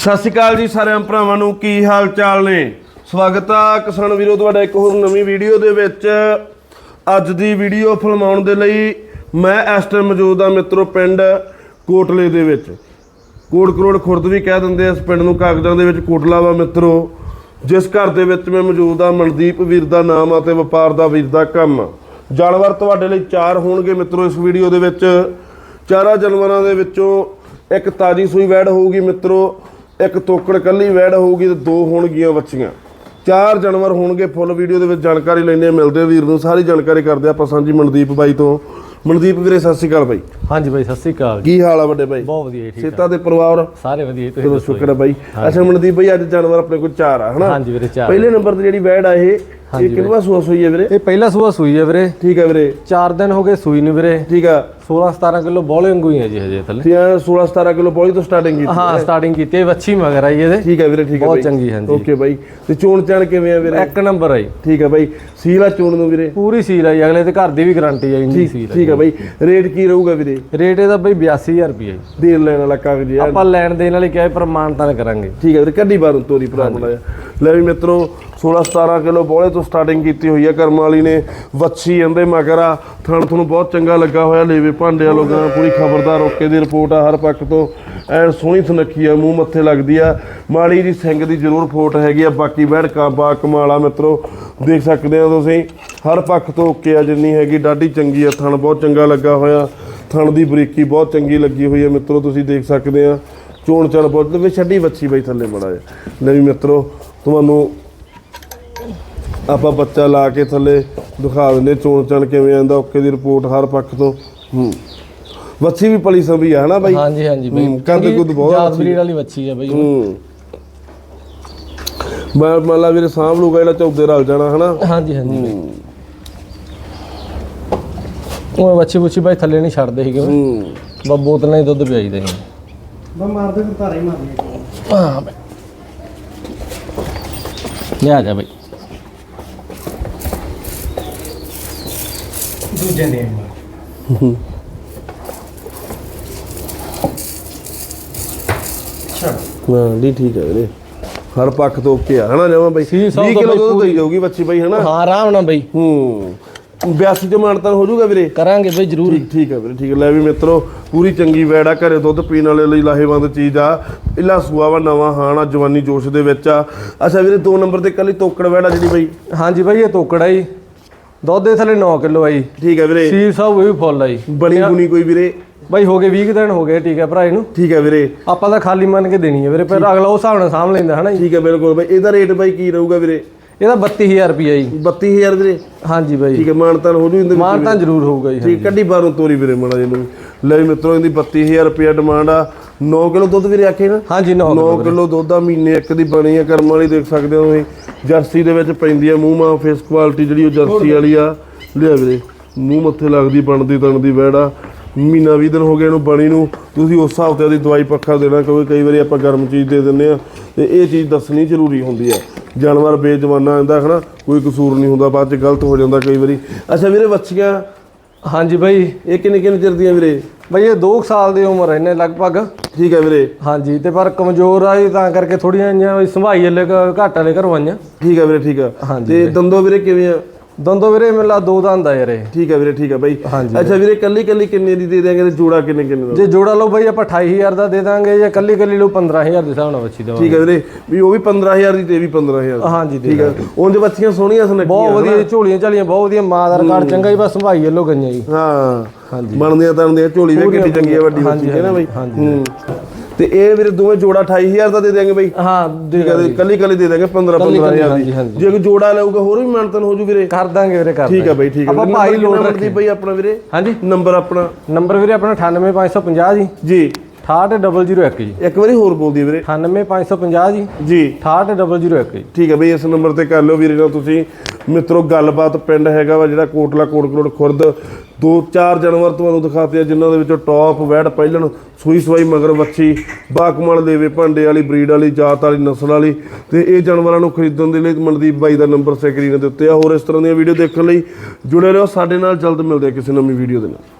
ਸਤਿ ਸ਼੍ਰੀ ਅਕਾਲ ਜੀ ਸਾਰਿਆਂ ਭਰਾਵਾਂ ਨੂੰ, ਕੀ ਹਾਲ ਚਾਲ ਨੇ? ਸਵਾਗਤ ਆ ਕਿਸਾਨ ਵੀਰੋ, ਤੁਹਾਡਾ ਇੱਕ ਹੋਰ ਨਵੀਂ ਵੀਡੀਓ ਦੇ ਵਿੱਚ। ਅੱਜ ਦੀ ਵੀਡੀਓ ਫਿਲਮਾਉਣ ਦੇ ਲਈ ਮੈਂ ਇਸ ਟਾਈਮ ਮੌਜੂਦ ਆ ਮਿੱਤਰੋ ਪਿੰਡ ਕੋਟਲੇ ਦੇ ਵਿੱਚ। ਕੋਟ ਕਰੋੜ ਖੁਰਦ ਵੀ ਕਹਿ ਦਿੰਦੇ ਆ ਇਸ ਪਿੰਡ ਨੂੰ, ਕਾਗਜ਼ਾਂ ਦੇ ਵਿੱਚ ਕੋਟਲਾ ਵਾ ਮਿੱਤਰੋ। ਜਿਸ ਘਰ ਦੇ ਵਿੱਚ ਮੈਂ ਮੌਜੂਦ ਆ, ਮਨਦੀਪ ਵੀਰ ਦਾ ਨਾਮ ਆ ਤੇ ਵਪਾਰ ਦਾ ਵੀਰ ਦਾ ਕੰਮ। ਜਾਨਵਰ ਤੁਹਾਡੇ ਲਈ ਚਾਰ ਹੋਣਗੇ ਮਿੱਤਰੋ ਇਸ ਵੀਡੀਓ ਦੇ ਵਿੱਚ। ਚਾਰਾਂ ਜਾਨਵਰਾਂ ਦੇ ਵਿੱਚੋਂ ਇੱਕ ਤਾਜੀ ਸੂਈ ਵੈੜ ਹੋਊਗੀ ਮਿੱਤਰੋ। ਇੱਕ ਤੋਕੜ ਕੱਲੀ ਵੈੜ ਹੋਊਗੀ ਤੇ ਦੋ ਹੋਣਗੀਆਂ ਬੱਚੀਆਂ ਚਾਰ ਜਾਨਵਰ ਹੋਣਗੇ, ਫੁੱਲ ਵੀਡੀਓ ਦੇ ਵਿੱਚ ਜਾਣਕਾਰੀ ਲੈਣੇ ਆ ਮਿਲਦੇ ਆ ਵੀਰ ਨੂੰ, ਸਾਰੀ ਜਾਣਕਾਰੀ ਕਰਦੇ ਆ ਆਪਾਂ ਸਾਂਝੀ ਮਨਦੀਪ ਬਾਈ ਤੋਂ। ਮਨਦੀਪ ਵੀਰੇ, ਸਤਿ ਸ਼੍ਰੀ ਅਕਾਲ ਬਾਈ। ਹਾਂਜੀ ਬਾਈ ਸਤਿ ਸ੍ਰੀ ਅਕਾਲ ਕੀ ਹਾਲ ਆ ਵੱਡੇ ਬਾਈ? ਬਹੁਤ ਵਧੀਆ ਜੀ, ਠੀਕ ਸੇਤਾ ਦੇ ਪਰਿਵਾਰ? ਸਾਰੇ ਵਧੀਆ ਜੀ, ਤੁਸੀਂ ਚਲੋ ਦੱਸੋ ਸ਼ੁਕਰ ਹੈ ਬਾਈ। ਅੱਛਾ ਮਨਦੀਪ ਬਾਈ ਅੱਜ ਜਾਨਵਰ ਆਪਣੇ ਕੋਲ ਚਾਰ ਆ ਹਨਾ? ਹਾਂਜੀ ਵੀਰੇ ਚਾਰ ਪਹਿਲੇ ਨੰਬਰ ਤੇ ਜਿਹੜੀ ਵੈੜ ਆ ਇਹ ਇਹ ਕਿੰਨਵਾ ਸੂਆ ਸੂਈ ਹੈ ਵੀਰੇ? ਇਹ ਪਹਿਲਾ ਸੂਆ ਸੂਈ ਹੈ ਵੀਰੇ। ਠੀਕ ਹੈ ਵੀਰੇ। 4 ਦਿਨ ਹੋ ਗਏ ਸੂਈ ਨੂੰ ਵੀਰੇ। ਠੀਕ ਆ। 16 17 ਕਿਲੋ ਬੋਲੇ ਵਾਂਗੂ ਹੀ ਹੈ ਜੀ ਹਜੇ ਥੱਲੇ। ਤੇ 16 17 ਕਿਲੋ ਪੌਲੀ ਤੋਂ ਸਟਾਰਟਿੰਗ ਕੀਤੀ ਹਾਂ ਸਟਾਰਟਿੰਗ ਕੀਤੀ ਹੈ ਵੱਛੀ ਮਗਰ ਆਈ ਇਹਦੇ। ਠੀਕ ਹੈ ਵੀਰੇ ਠੀਕ ਹੈ ਬਹੁਤ ਬਾਈ। ਚੰਗੀ ਹਾਂਜੀ। Okay bye. ਤੇ ਚੋਣ ਚਾਣ ਕਿਵੇਂ ਆ ਵੀਰੇ? ਇੱਕ ਨੰਬਰ ਆਈ ਠੀਕ ਹੈ ਬਾਈ। ਸੀਲਾ ਚੋਣ ਨੂੰ ਵੀਰੇ? ਪੂਰੀ ਸੀਲ ਆਈ ਅਗਲੇ ਤੇ ਘਰ ਦੀ ਵੀ ਗਾਰੰਟੀ ਆਈ ਇੰਨੀ ਸੀਲ ਠੀਕ ਹੈ ਬਾਈ। ਰੇਟ ਕੀ ਰਹੂਗਾ ਵੀਰੇ? ਰੇਟ ਇਹਦਾ ਬਾਈ 82000 ਰੁਪਏ ਜੀ। ਦੇਣ ਲੈਣ ਵਾਲਾ ਕਾਗਜ਼ ਆ ਆਪਾਂ ਲੈਣ ਦੇਣ ਵਾਲੀ ਕਿਹਾ ਪ੍ਰਮਾਣਤਾ ਕਰਾਂਗੇ। ਠੀਕ ਹੈ ਵੀਰੇ ਕੱਢੀ ਬਾਰੂ ਤੋਰੀ ਭਰਾ ਬਣਾਇਆ ਲੈ ਵੀ ਮਿੱਤਰੋ 16 17 ਕਿਲੋ ਬੋਲੇ ਤੋਂ ਸਟਾਰਟਿੰਗ ਕੀਤੀ ਹੋਈ ਆ ਕਰਮ ਵਾਲੀ ਨੇ। ਵੱਛੀ ਜਾਂਦੇ ਮਗਰ ਥਣ ਤੁਹਾਨੂੰ ਬਹੁਤ ਚੰਗਾ ਲੱਗਾ ਹੋਇਆ ਲੇਵੇ ਭਾਂਡੇ ਵਾਲੋ ਗਾਂ ਪੂਰੀ ਖਬਰਦਾਰ ਓਕੇ ਦੀ ਰਿਪੋਰਟ ਆ ਹਰ ਪੱਖ ਤੋਂ। ਐਨ ਸੋਹਣੀ ਸੁਨੱਖੀ ਆ ਮੂੰਹ ਮੱਥੇ ਲੱਗਦੀ ਆ। ਮਾੜੀ ਜੀ ਸਿੰਘ ਦੀ ਜ਼ਰੂਰ ਫੋਟ ਹੈਗੀ ਆ ਬਾਕੀ ਬੈਠ ਕਾ ਬਾ ਕਮਾਲ ਮਿੱਤਰੋ। ਦੇਖ ਸਕਦੇ ਆ ਤੁਸੀਂ ਹਰ ਪੱਖ ਤੋਂ ਓਕੇ ਆ ਜਿੰਨੀ ਹੈਗੀ ਡਾਢੀ ਚੰਗੀ ਆ ਥਣ ਬਹੁਤ ਚੰਗਾ ਲੱਗਾ ਹੋਇਆ। ਥਣ ਦੀ ਬਰੀਕੀ ਬਹੁਤ ਚੰਗੀ ਲੱਗੀ ਹੋਈ ਆ ਮਿੱਤਰੋ ਤੁਸੀਂ ਦੇਖ ਸਕਦੇ ਆ ਚੋਣ ਚਣ ਬਹੁਤ ਵੀ ਛੱਡੀ ਬੱਚੀ ਬਈ ਥੱਲੇ ਮੜਾ ਜਾ ਨਹੀਂ ਮਿੱਤਰੋ ਤੁਹਾਨੂੰ ਆਪਾਂ ਬੱਚਾ ਲਾ ਕੇ ਥੱਲੇ ਦਿਖਾ ਦਿੰਦੇ ਚੋਣ ਚਣ ਕਿਵੇਂ ਆਂਦਾ ਓਕੇ ਦੀ ਰਿਪੋਰਟ ਹਰ ਪੱਖ ਤੋਂ। ਹੂੰ। ਬੱਚੀ ਵੀ ਪਲੀ ਸੰਭੀ ਆ ਹਨਾ ਬਾਈ? ਹਾਂਜੀ ਹਾਂਜੀ ਬਾਈ। ਹੂੰ, ਕੱਦ ਕੁੱਦ ਬਹੁਤ ਜਾਤ ਬਰੀਡ ਵਾਲੀ ਵੱਛੀ ਹੈ ਬਾਈ। ਹੂੰ। ਮੈਂ ਮੰਨ ਲਾ ਵੀਰੇ ਸਾਂਭ ਲੂਗਾ ਜਿਹੜਾ ਚੌਦੇ ਰਲ ਜਾਣਾ ਹਨਾ? ਹਾਂਜੀ ਹਾਂਜੀ ਬਾਈ। ਉਹ ਵੱਛੀ ਬੁੱਛੀ ਬਾਈ ਥੱਲੇ ਨਹੀਂ ਛੱਡਦੇ ਸੀਗੇ। ਹੂੰ। ਬਾ ਬੋਤਲਾਂ ਹੀ ਦੁੱਧ ਪਿਆਈਦੇ ਨੇ ਮੈਂ ਮਾਰਦੇ ਤੇ ਧਾਰਾ ਹੀ ਮਾਰਨੀ ਹਾਂ ਬਈ। ਲਿਆ ਜਾ ਬਈ। ਦੂਜੇ ਨੇ। ਅੱਛਾ। ਹਾਂ ਦੀ ਠੀਕ ਹੈ ਵੀਰੇ। ਹਰ ਪੱਖ ਤੋਂ ਓਕੇ ਆ। ਹਨਾ ਜਮਾ ਬਾਈ? ਸੀ, ਸੌ 20 ਤੋਂ ਕਿਲੋ ਬਾਈ ਦੁੱਧ ਦੇਈ ਜਾਊਗੀ ਬੱਚੀ ਬਾਈ ਹਨਾ? ਹਾਂ ਆਰਾਮ ਨਾਲ ਬਈ। ਹੂੰ। 82 ਚ ਮਾਨਤਾਨ ਹੋ ਜਾਊਗਾ ਵੀਰੇ। ਕਰਾਂਗੇ ਬਈ ਜ਼ਰੂਰ। ਠੀਕ ਠੀਕ ਹੈ ਵੀਰੇ ਠੀਕ ਹੈ। ਲੈ ਵੀ ਮਿੱਤਰੋ ਪੂਰੀ ਚੰਗੀ ਵੈੜ ਆ ਘਰੇ ਦੁੱਧ ਪੀਣ ਵਾਲੇ ਲਈ ਲਾਹੇਵੰਦ ਚੀਜ਼ ਆ। ਇਲਾ ਸੂਆ ਵਾ ਨਵਾਂ ਹਾਣਾ ਜਵਾਨੀ ਜੋਸ਼ ਦੇ ਵਿੱਚ ਆ। ਅੱਛਾ ਵੀਰੇ ਦੋ ਨੰਬਰ ਤੇ ਕੱਲੀ ਤੋਕੜ ਵੈੜ ਆ ਜਿਹੜੀ ਬਈ। ਹਾਂਜੀ ਬਈ ਇਹ ਤੋਕੜਾ ਜੀ। ਦੁੱਧ ਦੇ ਥੱਲੇ 9 ਕਿਲੋ ਆਈ ਠੀਕ ਹੈ ਵੀਰੇ। ਸੀਲ ਸਾਹਿਬ ਉਹ ਵੀ ਫੁੱਲ ਆਈ ਬਣੀ ਬੁਣੀ ਕੋਈ ਵੀਰੇ। ਬਈ ਹੋ ਗਏ 20 ਕੁ ਦਿਨ ਹੋ ਗਏ ਠੀਕ ਹੈ ਭਰਾ ਇਹਨੂੰ ਠੀਕ ਹੈ ਵੀਰੇ। ਆਪਾਂ ਤਾਂ ਖਾਲੀ ਮੰਨ ਕੇ ਦੇਣੀ ਹੈ ਵੀਰੇ ਪਰ ਅਗਲਾ ਉਸ ਹਿਸਾਬ ਨਾਲ ਸਾਂਭ ਲੈਂਦਾ ਹਨਾ ਜੀ। ਠੀਕ ਹੈ ਬਿਲਕੁਲ ਬਈ। ਇਹਦਾ ਰੇਟ ਬਾਈ ਕੀ ਰਹੂਗਾ ਵੀਰੇ? ਇਹਦਾ 32000 ਰੁਪਏ ਜੀ। 32000 ਵੀਰੇ? ਹਾਂਜੀ ਬਈ। ਠੀਕ ਹੈ ਮਾਨਤਾਨ ਹੋ ਜੂ ਇਹਦੇ ਵਿੱਚ ਜ਼ਰੂਰ ਹੋਊਗਾ ਜੀ ਠੀਕ ਕੱਢੀ ਬਾਹਰੋਂ ਤੋਰੀ ਵੀਰੇ ਮਾੜਾ ਜਿਹਨੂੰ ਲੈ ਮਿੱਤਰੋ ਇਹਦੀ 32000 ਰੁਪਏ ਡਿਮਾਂਡ ਆ। 9 ਕਿਲੋ ਦੁੱਧ ਵੀਰੇ ਆਖੇ ਨਾ? ਹਾਂਜੀ 9 9 ਕਿਲੋ ਦੁੱਧ ਆ ਮਹੀਨੇ ਇੱਕ ਦੀ ਬਣੀ ਆ ਕਰਮ ਵਾਲੀ ਦੇਖ ਸਕਦੇ ਹੋ ਤੁਸੀਂ। ਜਰਸੀ ਦੇ ਵਿੱਚ ਪੈਂਦੀ ਆ ਮੂੰਹ ਮਾ ਫੇਸ ਕੁਆਲਿਟੀ ਜਿਹੜੀ ਉਹ ਜਰਸੀ ਵਾਲੀ ਆ। ਲਿਆ ਵੀਰੇ ਮੂੰਹ ਮੱਥੇ ਲੱਗਦੀ ਬਣਦੀ ਤਣਦੀ ਵੈੜਾ। ਮਹੀਨਾ 20 ਦਿਨ ਹੋ ਗਏ ਇਹਨੂੰ ਬਣੀ ਨੂੰ। ਤੁਸੀਂ ਉਸ ਹਿਸਾਬ ਤੇ ਉਹਦੀ ਦਵਾਈ ਪੱਖਾ ਦੇਣਾ ਕਿਉਂਕਿ ਕਈ ਵਾਰੀ ਆਪਾਂ ਗਰਮ ਚੀਜ਼ ਦੇ ਦਿੰਦੇ ਆ ਤੇ ਇਹ ਚੀਜ਼ ਦੱਸਣੀ ਜ਼ਰੂਰੀ ਹੁੰਦੀ ਆ ਜਾਨਵਰ ਬੇਜਵਾਨਾ ਆਂਦਾ ਹਨਾ ਕੋਈ ਕਸੂਰ ਨਹੀਂ ਹੁੰਦਾ ਬਾਅਦ ਚ ਗਲਤ ਹੋ ਜਾਂਦਾ ਕਈ ਵਾਰੀ। ਅੱਛਾ ਵੀਰੇ ਬੱਚੀਆਂ ਹਾਂਜੀ ਬਈ ਇਹ ਕਿੰਨੇ ਕਿੰਨੇ ਚਿਰ ਦੀਆਂ ਵੀਰੇ? ਬਈ ਇਹ 2 ਸਾਲ ਦੀ ਉਮਰ ਹੈ ਇਹਨੇ ਲਗਭਗ। ਠੀਕ ਹੈ ਵੀਰੇ। ਹਾਂਜੀ ਤੇ ਪਰ ਕਮਜ਼ੋਰ ਆ ਜੀ ਤਾਂ ਕਰਕੇ ਥੋੜੀਆਂ ਵੀ ਸੰਭਾਈ ਹਲੇ ਘੱਟ ਵਾਲੇ ਘਰੋਂ ਆਈਆਂ ਠੀਕ ਹੈ ਵੀਰੇ ਠੀਕ ਆ ਹਾਂਜੀ ਤੇ ਦੰਦੋ ਵੀਰੇ ਕਿਵੇਂ ਆ? ਦੋਂਦੋ ਵੀਰੇ ਮੈਨੂੰ ਲਾ ਦੋ ਦੰਦ ਆ ਯਾਰ ਠੀਕ ਹੈ ਵੀਰੇ ਠੀਕ ਹੈ ਬਾਈ। ਅੱਛਾ ਵੀਰੇ ਕੱਲੀ ਕੱਲੀ ਕਿੰਨੇ ਦੀ ਦੇ ਦਿਆਂਗੇ ਤੇ ਜੋੜਾ ਕਿੰਨੇ ਕਿੰਨੇ ਦਾ? ਜੇ ਜੋੜਾ ਲਓ ਬਈ ਆਪਾਂ 28000 ਦਾ ਦੇ ਦਾਂਗੇ ਜੇ ਕੱਲੀ ਕੱਲੀ ਲਓ 15000 ਦੇ ਹਿਸਾਬ ਨਾਲ ਬੱਚੀ ਦਵਾਂਗੇ ਠੀਕ ਹੈ ਵੀਰੇ ਵੀ ਉਹ ਵੀ 15000 ਦੀ ਤੇ ਵੀ 15000 ਹਾਂਜੀ ਦੇ ਠੀਕ ਹੈ ਉਂਝ ਬੱਚੀਆਂ ਸੋਹਣੀਆਂ ਸੁਨੱਖੀਆਂ ਬਹੁਤ ਵਧੀਆ ਝੋਲੀਆਂ ਝਾਲੀਆਂ ਬਹੁਤ ਵਧੀਆ। ਮਾਂ ਦਾ ਰਿਕਾਰਡ ਚੰਗਾ ਹੀ ਬਸ ਸੰਭਾਈ ਵੱਲੋਂ ਗਈਆਂ ਜੀ। ਹਾਂ। ਹਾਂਜੀ। ਬਣਦੀਆਂ ਤਣਦੀਆਂ ਝੋਲੀ ਵੇ ਕਿੱਡੀ ਚੰਗੀ ਆ ਵੱਡੀ ਬੱਚੀ ਹੈ ਨਾ ਬਾਈ? ਹਾਂਜੀ। ਹੂੰ। ਤੇ ਇਹ ਵੀਰੇ ਦੋਵੇਂ ਜੋੜਾ 28000 ਦਾ ਦੇ ਦਿਆਂਗੇ ਬਾਈ। ਹਾਂ ਠੀਕ ਹੈ ਕੱਲੀ ਕੱਲੀ ਦੇ ਦਿਆਂਗੇ 15 ਕੱਲੀ 15000 ਦੀ। ਜੇ ਕੋਈ ਜੋੜਾ ਲਊਗਾ ਹੋਰ ਵੀ ਮਾਨਤਨ ਹੋ ਜੂ ਵੀਰੇ। ਕਰ ਦਾਂਗੇ ਵੀਰੇ ਕਰ ਠੀਕ ਹੈ ਬਾਈ ਠੀਕ ਹੈ ਆਪਾਂ। ਭਾਈ ਲੋਡ ਰੱਖੀ। ਬਾਈ ਆਪਣਾ ਵੀਰੇ। ਹਾਂਜੀ। ਨੰਬਰ ਆਪਣਾ। ਨੰਬਰ ਵੀਰੇ ਆਪਣਾ 98550 ਜੀ। ਜੀ। 68001 ਜੀ। ਇੱਕ ਵਾਰੀ ਹੋਰ ਬੋਲ ਦੀ ਵੀਰੇ। 98550 ਜੀ। ਜੀ। 68001 ਜੀ। ਠੀਕ ਹੈ ਬਈ ਇਸ ਨੰਬਰ ਤੇ ਕਰ ਲਿਓ ਵੀਰੇ ਨਾਲ ਤੁਸੀਂ। ਮਿੱਤਰੋ ਗੱਲਬਾਤ ਪਿੰਡ ਹੈਗਾ ਵਾ ਜਿਹੜਾ ਕੋਟਲਾ ਕੋਟਕਲੋੜ ਖੁਰਦ। ਦੋ ਚਾਰ ਜਾਨਵਰ ਤੁਹਾਨੂੰ ਦਿਖਾਤੇ ਆ ਜਿਨ੍ਹਾਂ ਦੇ ਵਿੱਚੋਂ ਟੌਪ ਵੈੜ ਪਹਿਲਣ ਸੂਈ ਸਵਾਈ ਮਗਰ ਵੱਛੀ ਬਾਕਮਲ ਦੇਵੇ ਭਾਂਡੇ ਵਾਲੀ ਬਰੀਡ ਵਾਲੀ ਜਾਤ ਵਾਲੀ ਨਸਲ ਵਾਲੀ। ਤੇ ਇਹ ਜਾਨਵਰਾਂ ਨੂੰ ਖਰੀਦਣ ਦੇ ਲਈ ਮਨਦੀਪ ਬਾਈ ਦਾ ਨੰਬਰ ਸਕਰੀਨ ਦੇ ਉੱਤੇ ਆ। ਹੋਰ ਇਸ ਤਰ੍ਹਾਂ ਦੀਆਂ ਵੀਡੀਓ ਦੇਖਣ ਲਈ ਜੁੜੇ ਰਹੋ। ਸਾਡੇ ਨਾਲ ਜਲਦ ਮਿਲਦੇ ਆ ਕਿਸੇ ਨਵੀਂ ਵੀਡੀਓ ਦੇ ਨਾਲ।